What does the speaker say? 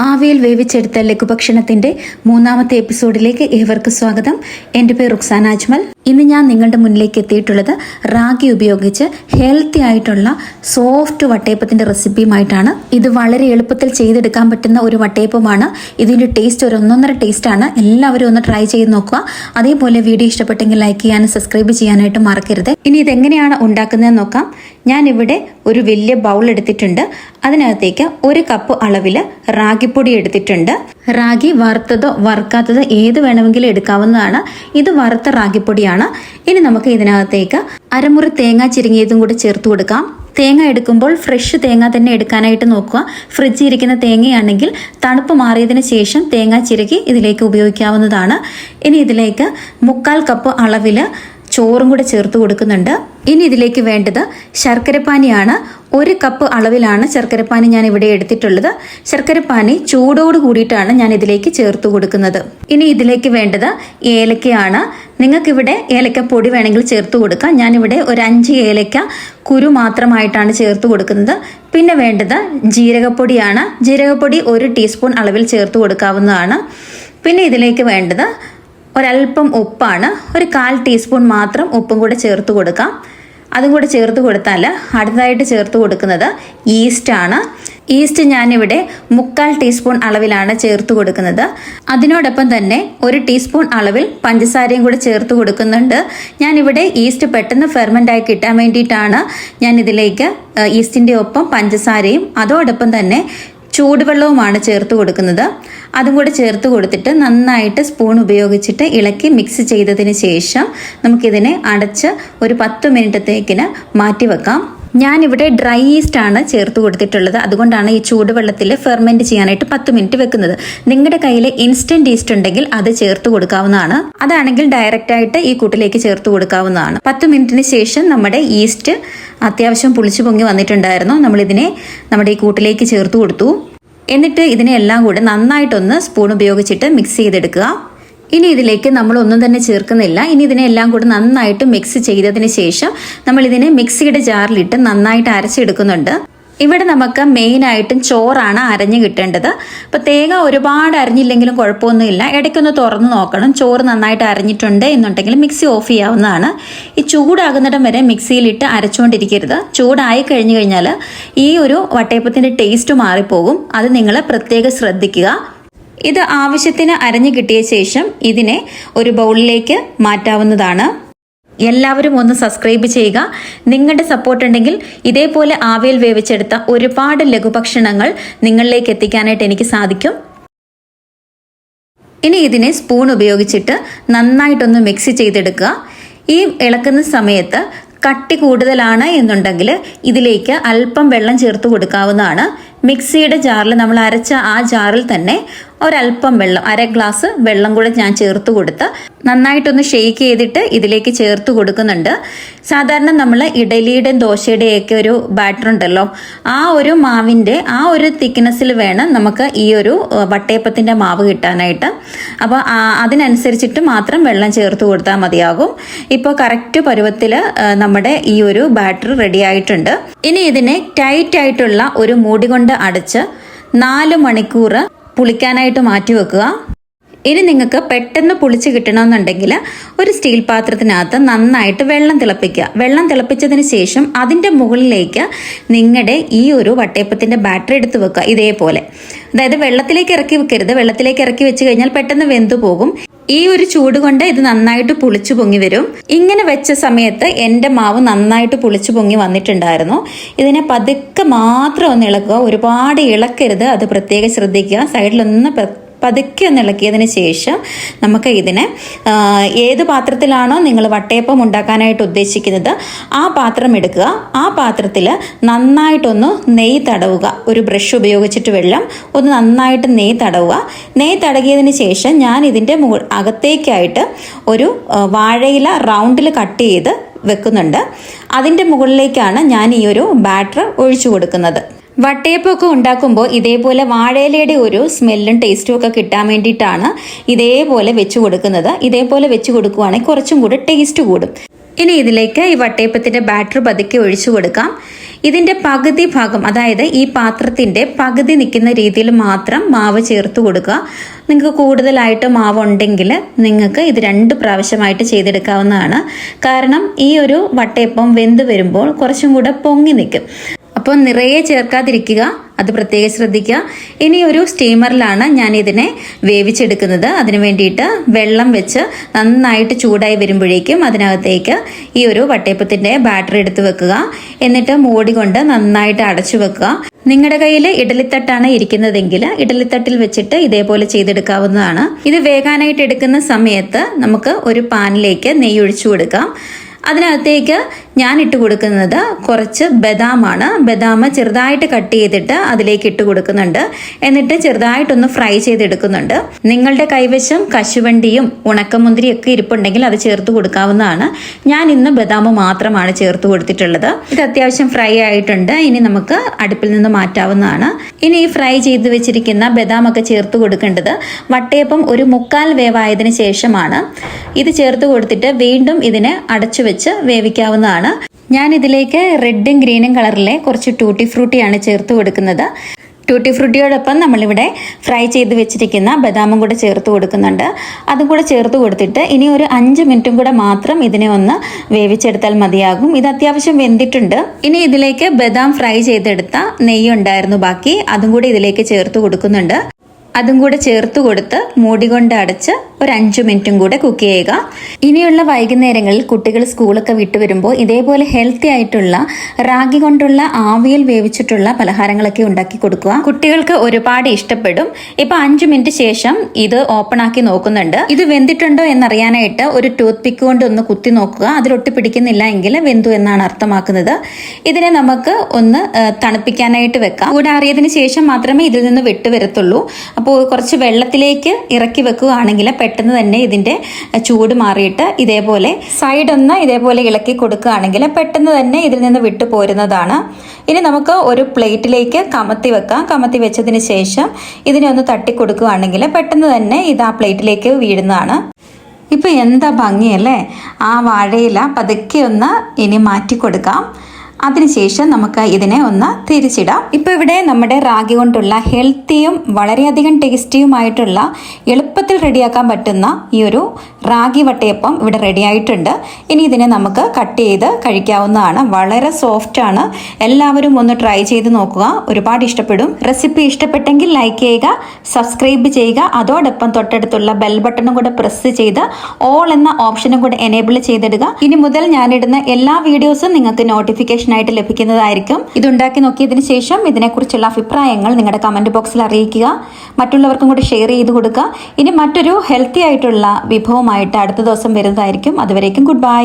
ആവിയിൽ വേവിച്ചെടുത്ത ലഘുഭക്ഷണത്തിന്റെ മൂന്നാമത്തെ എപ്പിസോഡിലേക്ക് ഏവർക്കും സ്വാഗതം. എന്റെ പേര് റുക്സാൻ അജ്മൽ. ഇന്ന് ഞാൻ നിങ്ങളുടെ മുന്നിലേക്ക് എത്തിയിട്ടുള്ളത് റാഗി ഉപയോഗിച്ച് ഹെൽത്തി ആയിട്ടുള്ള സോഫ്റ്റ് വട്ടയപ്പത്തിന്റെ റെസിപ്പിയുമായിട്ടാണ്. ഇത് വളരെ എളുപ്പത്തിൽ ചെയ്തെടുക്കാൻ പറ്റുന്ന ഒരു വട്ടയപ്പമാണ്. ഇതിന്റെ ടേസ്റ്റ് ഒരു ഒന്നൊന്നര ടേസ്റ്റാണ് എല്ലാവരും ഒന്ന് ട്രൈ ചെയ്ത് നോക്കുക. അതേപോലെ വീഡിയോ ഇഷ്ടപ്പെട്ടെങ്കിൽ ലൈക്ക് ചെയ്യാനും സബ്സ്ക്രൈബ് ചെയ്യാനായിട്ട് മറക്കരുത്. ഇനി ഇതെങ്ങനെയാണ് ഉണ്ടാക്കുന്നത് നോക്കാം. ഞാൻ ഇവിടെ ഒരു വലിയ ബൗൾ എടുത്തിട്ടുണ്ട്. അതിനകത്തേക്ക് ഒരു കപ്പ് അളവിൽ റാഗിപ്പൊടി എടുത്തിട്ടുണ്ട്. റാഗി വറുത്തതോ വറുക്കാത്തതോ ഏത് വേണമെങ്കിലും എടുക്കാവുന്നതാണ്. ഇത് വറുത്ത റാഗിപ്പൊടിയാണ്. ഇനി നമുക്ക് ഇതിനകത്തേക്ക് അരമുറി തേങ്ങ ചിരുങ്ങിയതും കൂടി ചേർത്ത് കൊടുക്കാം. തേങ്ങ എടുക്കുമ്പോൾ ഫ്രഷ് തേങ്ങ തന്നെ എടുക്കാനായിട്ട് നോക്കുക. ഫ്രിഡ്ജിൽ ഇരിക്കുന്ന തേങ്ങയാണെങ്കിൽ തണുപ്പ് മാറിയതിന് ശേഷം തേങ്ങ ചിരകി ഇതിലേക്ക് ഉപയോഗിക്കാവുന്നതാണ്. ഇനി ഇതിലേക്ക് മുക്കാൽ കപ്പ് അളവിൽ ചോറും കൂടെ ചേർത്ത് കൊടുക്കുന്നുണ്ട്. ഇനി ഇതിലേക്ക് വേണ്ടത് ശർക്കരപ്പാനിയാണ്. ഒരു കപ്പ് അളവിലാണ് ശർക്കരപ്പാനി ഞാൻ ഇവിടെ എടുത്തിട്ടുള്ളത്. ശർക്കരപ്പാനി ചൂടോട് കൂടിയിട്ടാണ് ഞാൻ ഇതിലേക്ക് ചേർത്ത് കൊടുക്കുന്നത്. ഇനി ഇതിലേക്ക് വേണ്ടത് ഏലക്കയാണ്. നിങ്ങൾക്കിവിടെ ഏലക്ക പൊടി വേണമെങ്കിൽ ചേർത്ത് കൊടുക്കാം. ഞാനിവിടെ ഒരു അഞ്ച് ഏലക്ക കുരു മാത്രമായിട്ടാണ് ചേർത്ത് കൊടുക്കുന്നത്. പിന്നെ വേണ്ടത് ജീരകപ്പൊടിയാണ്. ജീരകപ്പൊടി ഒരു ടീസ്പൂൺ അളവിൽ ചേർത്ത് കൊടുക്കാവുന്നതാണ്. പിന്നെ ഇതിലേക്ക് വേണ്ടത് ഒരല്പം ഉപ്പാണ്. ഒരു കാൽ ടീസ്പൂൺ മാത്രം ഉപ്പും കൂടെ ചേർത്ത് കൊടുക്കാം. അതും കൂടെ ചേർത്ത് കൊടുത്താൽ അടുത്തതായിട്ട് ചേർത്ത് കൊടുക്കുന്നത് ഈസ്റ്റാണ് ഈസ്റ്റ് ഞാനിവിടെ മുക്കാൽ ടീസ്പൂൺ അളവിലാണ് ചേർത്ത് കൊടുക്കുന്നത്. അതിനോടൊപ്പം തന്നെ ഒരു ടീസ്പൂൺ അളവിൽ പഞ്ചസാരയും കൂടെ ചേർത്ത് കൊടുക്കുന്നുണ്ട്. ഞാനിവിടെ ഈസ്റ്റ് പെട്ടെന്ന് ഫെർമെന്റ് ആയി കിട്ടാൻ വേണ്ടിയിട്ടാണ് ഞാൻ ഇതിലേക്ക് ഈസ്റ്റിന്റെ ഒപ്പം പഞ്ചസാരയും അതോടൊപ്പം തന്നെ ചൂടുവെള്ളവുമാണ് ചേർത്ത് കൊടുക്കുന്നത്. അതും കൂടെ ചേർത്ത് കൊടുത്തിട്ട് നന്നായിട്ട് സ്പൂൺ ഉപയോഗിച്ചിട്ട് ഇളക്കി മിക്സ് ചെയ്തതിന് ശേഷം നമുക്കിതിനെ അടച്ച് ഒരു പത്ത് മിനിറ്റത്തേക്കിന് മാറ്റി വെക്കാം. ഞാനിവിടെ ഡ്രൈ ഈസ്റ്റ് ആണ് ചേർത്ത് കൊടുത്തിട്ടുള്ളത്. അതുകൊണ്ടാണ് ഈ ചൂടുവെള്ളത്തിൽ ഫെർമെന്റ് ചെയ്യാനായിട്ട് പത്ത് മിനിറ്റ് വെക്കുന്നത്. നിങ്ങളുടെ കയ്യിൽ ഇൻസ്റ്റന്റ് ഈസ്റ്റ് ഉണ്ടെങ്കിൽ അത് ചേർത്ത് കൊടുക്കാവുന്നതാണ്. അതാണെങ്കിൽ ഡയറക്റ്റ് ആയിട്ട് ഈ കൂട്ടിലേക്ക് ചേർത്ത് കൊടുക്കാവുന്നതാണ്. പത്ത് മിനിറ്റിന് ശേഷം നമ്മുടെ ഈസ്റ്റ് അത്യാവശ്യം പുളിച്ചു പൊങ്ങി വന്നിട്ടുണ്ടായിരുന്നു. നമ്മളിതിനെ നമ്മുടെ ഈ കൂട്ടിലേക്ക് ചേർത്ത് കൊടുത്തു. എന്നിട്ട് ഇതിനെല്ലാം കൂടെ നന്നായിട്ടൊന്ന് സ്പൂൺ ഉപയോഗിച്ചിട്ട് മിക്സ് ചെയ്തെടുക്കുക. ഇനി ഇതിലേക്ക് നമ്മൾ ഒന്നും തന്നെ ചേർക്കുന്നില്ല. ഇനി ഇതിനെല്ലാം കൂടെ നന്നായിട്ട് മിക്സ് ചെയ്തതിന് ശേഷം നമ്മൾ ഇതിനെ മിക്സിയുടെ ജാറിലിട്ട് നന്നായിട്ട് അരച്ചെടുക്കുന്നുണ്ട്. ഇവിടെ നമുക്ക് മെയിനായിട്ടും ചോറാണ് അരഞ്ഞ് കിട്ടേണ്ടത്. അപ്പോൾ തേങ്ങ ഒരുപാട് അരഞ്ഞില്ലെങ്കിലും കുഴപ്പമൊന്നുമില്ല. ഇടയ്ക്കൊന്ന് തുറന്ന് നോക്കണം. ചോറ് നന്നായിട്ട് അരഞ്ഞിട്ടുണ്ട് എന്നുണ്ടെങ്കിൽ മിക്സി ഓഫ് ചെയ്യാവുന്നതാണ്. ഈ ചൂടാകുന്നിടം വരെ മിക്സിയിലിട്ട് അരച്ചുകൊണ്ടിരിക്കരുത്. ചൂടായി കഴിഞ്ഞു കഴിഞ്ഞാൽ ഈ ഒരു വട്ടയപ്പത്തിന്റെ ടേസ്റ്റ് മാറിപ്പോകും. അത് നിങ്ങൾ പ്രത്യേകം ശ്രദ്ധിക്കുക. ഇത് ആവശ്യത്തിന് അരഞ്ഞു കിട്ടിയ ശേഷം ഇതിനെ ഒരു ബൗളിലേക്ക് മാറ്റാവുന്നതാണ്. എല്ലാവരും ഒന്ന് സബ്സ്ക്രൈബ് ചെയ്യുക. നിങ്ങളുടെ സപ്പോർട്ട് ഉണ്ടെങ്കിൽ ഇതേപോലെ ആവിയിൽ വേവിച്ചെടുത്ത ഒരുപാട് ലഘുഭക്ഷണങ്ങൾ നിങ്ങളിലേക്ക് എത്തിക്കാനായിട്ട് എനിക്ക് സാധിക്കും. ഇനി ഇതിനെ സ്പൂൺ ഉപയോഗിച്ചിട്ട് നന്നായിട്ടൊന്ന് മിക്സ് ചെയ്തെടുക്കുക. ഈ ഇളക്കുന്ന സമയത്ത് കട്ടി കൂടുതലാണ് എന്നുണ്ടെങ്കിൽ ഇതിലേക്ക് അല്പം വെള്ളം ചേർത്ത് കൊടുക്കാവുന്നതാണ്. മിക്സിയുടെ ജാറിൽ നമ്മൾ അരച്ച ആ ജാറിൽ തന്നെ ഒരല്പം വെള്ളം അര ഗ്ലാസ് വെള്ളം കൂടെ ഞാൻ ചേർത്ത് കൊടുത്ത് നന്നായിട്ടൊന്ന് ഷെയ്ക്ക് ചെയ്തിട്ട് ഇതിലേക്ക് ചേർത്ത് കൊടുക്കുന്നുണ്ട്. സാധാരണ നമ്മൾ ഇഡലിയുടെയും ദോശയുടെയൊക്കെ ഒരു ബാറ്റർ ഉണ്ടല്ലോ ആ ഒരു മാവിന്റെ ആ ഒരു തിക്നെസ്സിൽ വേണം നമുക്ക് ഈ ഒരു വട്ടയപ്പത്തിന്റെ മാവ് കിട്ടാനായിട്ട്. അപ്പോൾ അതിനനുസരിച്ചിട്ട് മാത്രം വെള്ളം ചേർത്ത് കൊടുത്താൽ മതിയാകും. ഇപ്പോൾ കറക്റ്റ് പരുവത്തിൽ നമ്മുടെ ഈ ഒരു ബാറ്റർ റെഡി ആയിട്ടുണ്ട്. ഇനി ഇതിനെ ടൈറ്റ് ആയിട്ടുള്ള ഒരു മൂടി കൊണ്ട് അടച്ച് നാല് മണിക്കൂർ പുളിക്കാനായിട്ട് മാറ്റി വെക്കുക. ഇനി നിങ്ങൾക്ക് പെട്ടെന്ന് പുളിച്ച് കിട്ടണമെന്നുണ്ടെങ്കിൽ ഒരു സ്റ്റീൽ പാത്രത്തിനകത്ത് നന്നായിട്ട് വെള്ളം തിളപ്പിക്കുക. വെള്ളം തിളപ്പിച്ചതിന് ശേഷം അതിന്റെ മുകളിലേക്ക് നിങ്ങളുടെ ഈ ഒരു വട്ടയപ്പത്തിന്റെ ബാറ്ററി എടുത്ത് വെക്കുക ഇതേപോലെ. അതായത് വെള്ളത്തിലേക്ക് ഇറക്കി വെക്കരുത്. വെള്ളത്തിലേക്ക് ഇറക്കി വെച്ച് കഴിഞ്ഞാൽ പെട്ടെന്ന് വെന്തു പോകും. ഈ ഒരു ചൂട് കൊണ്ട് ഇത് നന്നായിട്ട് പുളിച്ചു പൊങ്ങി വരും. ഇങ്ങനെ വെച്ച സമയത്ത് എന്റെ മാവ് നന്നായിട്ട് പുളിച്ചു പൊങ്ങി വന്നിട്ടുണ്ടായിരുന്നു. ഇതിനെ പതുക്കെ മാത്രം ഒന്ന് ഇളക്കുക. ഒരുപാട് ഇളക്കരുത്. അത് പ്രത്യേകം ശ്രദ്ധിക്കുക. സൈഡിലൊന്ന് പതുക്കെ ഒന്ന് ഇളക്കിയതിന് ശേഷം നമുക്ക് ഇതിനെ ഏത് പാത്രത്തിലാണോ നിങ്ങൾ വട്ടയപ്പം ഉണ്ടാക്കാനായിട്ട് ഉദ്ദേശിക്കുന്നത് ആ പാത്രം എടുക്കുക. ആ പാത്രത്തിൽ നന്നായിട്ടൊന്ന് നെയ്യ് തടവുക. ഒരു ബ്രഷ് ഉപയോഗിച്ചിട്ട് വെള്ളം ഒന്ന് നന്നായിട്ട് നെയ്യ് തടവുക. നെയ്യ് തടകിയതിന് ശേഷം ഞാൻ ഇതിന്റെ മുകൾ അകത്തേക്കായിട്ട് ഒരു വാഴയില റൗണ്ടിൽ കട്ട് ചെയ്ത് വെക്കുന്നുണ്ട്. അതിന്റെ മുകളിലേക്കാണ് ഞാൻ ഈ ഒരു ബാറ്റർ ഒഴിച്ചു കൊടുക്കുന്നത്. വട്ടയപ്പൊക്കെ ഉണ്ടാക്കുമ്പോൾ ഇതേപോലെ വാഴയിലയുടെ ഒരു സ്മെല്ലും ടേസ്റ്റും ഒക്കെ കിട്ടാൻ വേണ്ടിയിട്ടാണ് ഇതേപോലെ വെച്ച് കൊടുക്കുന്നത്. ഇതേപോലെ വെച്ച് കൊടുക്കുവാണെങ്കിൽ കുറച്ചും കൂടി ടേസ്റ്റ് കൂടും. ഇനി ഇതിലേക്ക് ഈ വട്ടയപ്പത്തിന്റെ ബാറ്റർ പതുക്കെ ഒഴിച്ചു കൊടുക്കാം. ഇതിന്റെ പകുതി ഭാഗം അതായത് ഈ പാത്രത്തിന്റെ പകുതി നിൽക്കുന്ന രീതിയിൽ മാത്രം മാവ് ചേർത്ത് കൊടുക്കുക. നിങ്ങൾക്ക് കൂടുതലായിട്ട് മാവ് ഉണ്ടെങ്കിൽ നിങ്ങൾക്ക് ഇത് രണ്ട് പ്രാവശ്യമായിട്ട് ചെയ്തെടുക്കാവുന്നതാണ്. കാരണം ഈ ഒരു വട്ടയപ്പം വെന്ത് വരുമ്പോൾ കുറച്ചും കൂടെ പൊങ്ങി നിൽക്കും. അപ്പോൾ നിറയെ ചേർക്കാതിരിക്കുക അത് പ്രത്യേകം ശ്രദ്ധിക്കുക. ഇനി ഒരു സ്റ്റീമറിലാണ് ഞാൻ ഇതിനെ വേവിച്ചെടുക്കുന്നത്. അതിന് വേണ്ടിയിട്ട് വെള്ളം വെച്ച് നന്നായിട്ട് ചൂടായി വരുമ്പോഴേക്കും അതിനകത്തേക്ക് ഈ ഒരു വട്ടയപ്പത്തിന്റെ ബാറ്ററി എടുത്ത് വെക്കുക. എന്നിട്ട് മൂടി കൊണ്ട് നന്നായിട്ട് അടച്ചു വെക്കുക. നിങ്ങളുടെ കയ്യിൽ ഇഡലിത്തട്ടാണ് ഇരിക്കുന്നതെങ്കിൽ ഇഡലിത്തട്ടിൽ വെച്ചിട്ട് ഇതേപോലെ ചെയ്തെടുക്കാവുന്നതാണ്. ഇത് വേകാനായിട്ട് എടുക്കുന്ന സമയത്ത് നമുക്ക് ഒരു പാനിലേക്ക് നെയ്യ് ഒഴിച്ചു കൊടുക്കാം. അതിനകത്തേക്ക് ഞാൻ ഇട്ട് കൊടുക്കുന്നത് കുറച്ച് ബദാമാണ്. ബദാം ചെറുതായിട്ട് കട്ട് ചെയ്തിട്ട് അതിലേക്ക് ഇട്ട് കൊടുക്കുന്നുണ്ട്. എന്നിട്ട് ചെറുതായിട്ടൊന്ന് ഫ്രൈ ചെയ്തെടുക്കുന്നുണ്ട്. നിങ്ങളുടെ കൈവശം കശുവണ്ടിയും ഉണക്കമുന്തിരിയൊക്കെ ഇരിപ്പുണ്ടെങ്കിൽ അത് ചേർത്ത് കൊടുക്കാവുന്നതാണ്. ഞാൻ ഇന്ന് ബദാം മാത്രമാണ് ചേർത്ത് കൊടുത്തിട്ടുള്ളത്. ഇത് അത്യാവശ്യം ഫ്രൈ ആയിട്ടുണ്ട്. ഇനി നമുക്ക് അടുപ്പിൽ നിന്ന് മാറ്റാവുന്നതാണ്. ഇനി ഈ ഫ്രൈ ചെയ്ത് വെച്ചിരിക്കുന്ന ബദാം ഒക്കെ ചേർത്ത് കൊടുക്കേണ്ടത് വട്ടയപ്പം ഒരു മുക്കാൽ വേവായതിനു ശേഷമാണ്. ഇത് ചേർത്ത് കൊടുത്തിട്ട് വീണ്ടും ഇതിനെ അടച്ചു വെച്ച് വേവിക്കാവുന്നതാണ്. ഞാൻ ഇതിലേക്ക് റെഡും ഗ്രീനും കളറിലെ കുറച്ച് ടൂട്ടി ഫ്രൂട്ടിയാണ് ചേർത്ത് കൊടുക്കുന്നത്. ടൂട്ടി ഫ്രൂട്ടിയോടൊപ്പം നമ്മളിവിടെ ഫ്രൈ ചെയ്ത് വെച്ചിരിക്കുന്ന ബദാമും കൂടെ ചേർത്ത് കൊടുക്കുന്നുണ്ട്. അതും കൂടെ ചേർത്ത് കൊടുത്തിട്ട് ഇനി ഒരു അഞ്ച് മിനിറ്റും കൂടെ മാത്രം ഇതിനെ ഒന്ന് വേവിച്ചെടുത്താൽ മതിയാകും. ഇത് അത്യാവശ്യം വെന്തിട്ടുണ്ട്. ഇനി ഇതിലേക്ക് ബദാം ഫ്രൈ ചെയ്തെടുത്ത നെയ്യ് ഉണ്ടായിരുന്നു ബാക്കി. അതും കൂടി ഇതിലേക്ക് ചേർത്ത് കൊടുക്കുന്നുണ്ട്. അതും കൂടെ ചേർത്ത് കൊടുത്ത് മൂടി കൊണ്ട് അടച്ച് ഒരു അഞ്ചു മിനിറ്റും കൂടെ കുക്ക് ചെയ്യുക. ഇനിയുള്ള വൈകുന്നേരങ്ങളിൽ കുട്ടികൾ സ്കൂളൊക്കെ വിട്ടു വരുമ്പോൾ ഇതേപോലെ ഹെൽത്തി ആയിട്ടുള്ള റാഗി കൊണ്ടുള്ള ആവിയിൽ വേവിച്ചിട്ടുള്ള പലഹാരങ്ങളൊക്കെ ഉണ്ടാക്കി കൊടുക്കുക. കുട്ടികൾക്ക് ഒരുപാട് ഇഷ്ടപ്പെടും. ഇപ്പൊ അഞ്ചു മിനിറ്റ് ശേഷം ഇത് ഓപ്പൺ ആക്കി നോക്കുന്നുണ്ട്. ഇത് വെന്തിട്ടുണ്ടോ എന്നറിയാനായിട്ട് ഒരു ടൂത്ത് പിക്ക് കൊണ്ട് ഒന്ന് കുത്തി നോക്കുക. അതിലൊട്ടി പിടിക്കുന്നില്ല എങ്കിൽ വെന്തു എന്നാണ് അർത്ഥമാക്കുന്നത്. ഇതിനെ നമുക്ക് ഒന്ന് തണുപ്പിക്കാനായിട്ട് വെക്കാം. കൂടാറിയതിന് ശേഷം മാത്രമേ ഇതിൽ നിന്ന് വിട്ടു വരത്തുള്ളൂ. അപ്പോൾ കുറച്ച് വെള്ളത്തിലേക്ക് ഇറക്കി വെക്കുകയാണെങ്കിൽ പെട്ടെന്ന് തന്നെ ഇതിന്റെ ചൂട് മാറിയിട്ട് ഇതേപോലെ സൈഡ് ഒന്ന് ഇതേപോലെ ഇളക്കി കൊടുക്കുകയാണെങ്കിൽ പെട്ടെന്ന് തന്നെ ഇതിൽ നിന്ന് വിട്ടു പോരുന്നതാണ്. ഇനി നമുക്ക് ഒരു പ്ലേറ്റിലേക്ക് കമത്തി വെക്കാം. കമത്തി വെച്ചതിന് ശേഷം ഇതിനെ ഒന്ന് തട്ടി കൊടുക്കുകയാണെങ്കിൽ പെട്ടെന്ന് തന്നെ ഇത് ആ പ്ലേറ്റിലേക്ക് വീഴുന്നതാണ്. ഇപ്പം എന്താ ഭംഗിയല്ലേ? ആ വാഴയില പതുക്കെ ഒന്ന് ഇനി മാറ്റി കൊടുക്കാം. അതിനുശേഷം നമുക്ക് ഇതിനെ ഒന്ന് തിരിച്ചിടാം. ഇപ്പൊ ഇവിടെ നമ്മുടെ റാഗി കൊണ്ടുള്ള ഹെൽത്തിയും വളരെയധികം ടേസ്റ്റിയുമായിട്ടുള്ള എളുപ്പത്തിൽ റെഡിയാക്കാൻ പറ്റുന്ന ഈ ഒരു റാഗി വട്ടയപ്പം ഇവിടെ റെഡി ആയിട്ടുണ്ട്. ഇനി ഇതിനെ നമുക്ക് കട്ട് ചെയ്ത് കഴിക്കാവുന്നതാണ്. വളരെ സോഫ്റ്റ് ആണ്. എല്ലാവരും ഒന്ന് ട്രൈ ചെയ്ത് നോക്കുക. ഒരുപാട് ഇഷ്ടപ്പെടും. റെസിപ്പി ഇഷ്ടപ്പെട്ടെങ്കിൽ ലൈക്ക് ചെയ്യുക സബ്സ്ക്രൈബ് ചെയ്യുക. അതോടൊപ്പം തൊട്ടടുത്തുള്ള ബെൽ ബട്ടണും കൂടെ പ്രസ് ചെയ്ത് ഓൾ എന്ന ഓപ്ഷനും കൂടെ എനേബിൾ ചെയ്തിടുക. ഇനി മുതൽ ഞാനിടുന്ന എല്ലാ വീഡിയോസും നിങ്ങൾക്ക് നോട്ടിഫിക്കേഷൻ ആയിട്ട് ലഭിക്കുന്നതായിരിക്കും. ഇതുണ്ടാക്കി നോക്കിയതിന് ശേഷം ഇതിനെക്കുറിച്ചുള്ള അഭിപ്രായങ്ങൾ നിങ്ങളുടെ കമന്റ് ബോക്സിൽ അറിയിക്കുക. മറ്റുള്ളവർക്കും കൂടി ഷെയർ ചെയ്ത് കൊടുക്കുക. ഇനി മറ്റൊരു ഹെൽത്തി ആയിട്ടുള്ള വിഭവമായിട്ട് അടുത്ത ദിവസം വരുന്നതായിരിക്കും. അതുവരേക്കും ഗുഡ് ബൈ